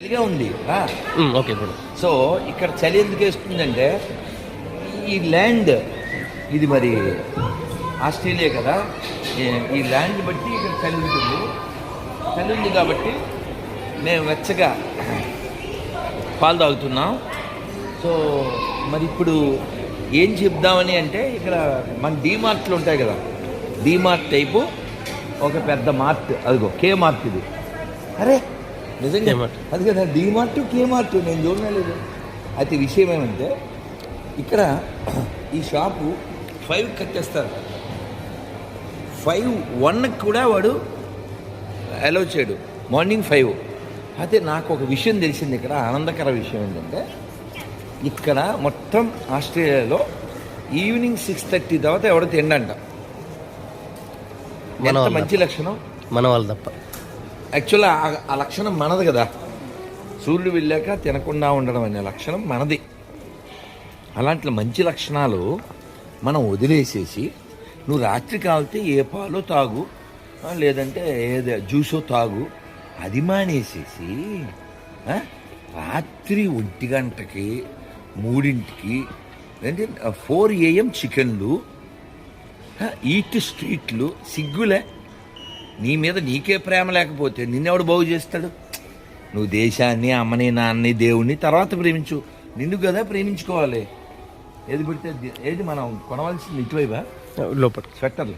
చలిగా ఉంది ఓకే ఇప్పుడు సో ఇక్కడ చలి ఎందుకు వేస్తుందంటే ఈ ల్యాండ్ ఇది మరి ఆస్ట్రేలియా కదా ఈ- ఈ ల్యాండ్ బట్టి ఇక్కడ చలి ఉంటుంది. చలి ఉంది కాబట్టి మేము వెచ్చగా పాలు తాగుతున్నాం. సో మరి ఇప్పుడు ఏం చెప్దామని అంటే ఇక్కడ మన డీమార్ట్లు ఉంటాయి కదా డీమార్ట్ టైపు ఒక పెద్ద మార్ట్ అదిగో కే మార్ట్ ఇది. అరే నిజంగా. అది కదా డీమార్ట్ కే మార్ట్ నేను చూడలేదు అయితే విషయం ఏమంటే ఇక్కడ ఈ షాపు ఫైవ్ కట్టేస్తారు. ఫైవ్ వన్కి కూడా వాడు అలౌ చేయడు. మార్నింగ్ ఫైవ్ అయితే నాకు ఒక విషయం తెలిసింది ఇక్కడ ఆనందకర విషయం ఏంటంటే ఇక్కడ మొత్తం ఆస్ట్రేలియాలో ఈవినింగ్ సిక్స్ థర్టీ తర్వాత ఎవడో తిండంట. ఎంత. మంచి లక్షణం? మన వాళ్ళు తప్ప. యాక్చువల్గా ఆ- లక్షణం మనది కదా. సూర్యుడు వెళ్ళాక తినకుండా ఉండడం అనే లక్షణం మనది. అలాంటి మంచి లక్షణాలు మనం వదిలేసేసి నువ్వు రాత్రి కాలితే ఏ పాలో తాగు లేదంటే ఏదో జ్యూసో తాగు అది మానేసేసి రాత్రి ఒంటి గంటకి మూడింటికి అంటే ఫోర్ ఏఎం చికెన్లు ఈట్ స్ట్రీట్లు సిగ్గులే. నీ మీద నీకే ప్రేమ లేకపోతే నిన్నెవడు బాగు చేస్తాడు? నువ్వు దేశాన్ని అమ్మని నాన్నని దేవుణ్ణి తర్వాత ప్రేమించు. నిన్ను కదా ప్రేమించుకోవాలి. ఏది పెడితే ఏది మనం కొనవలసింది ఇటువైవా లోపల. స్వెట్టర్లు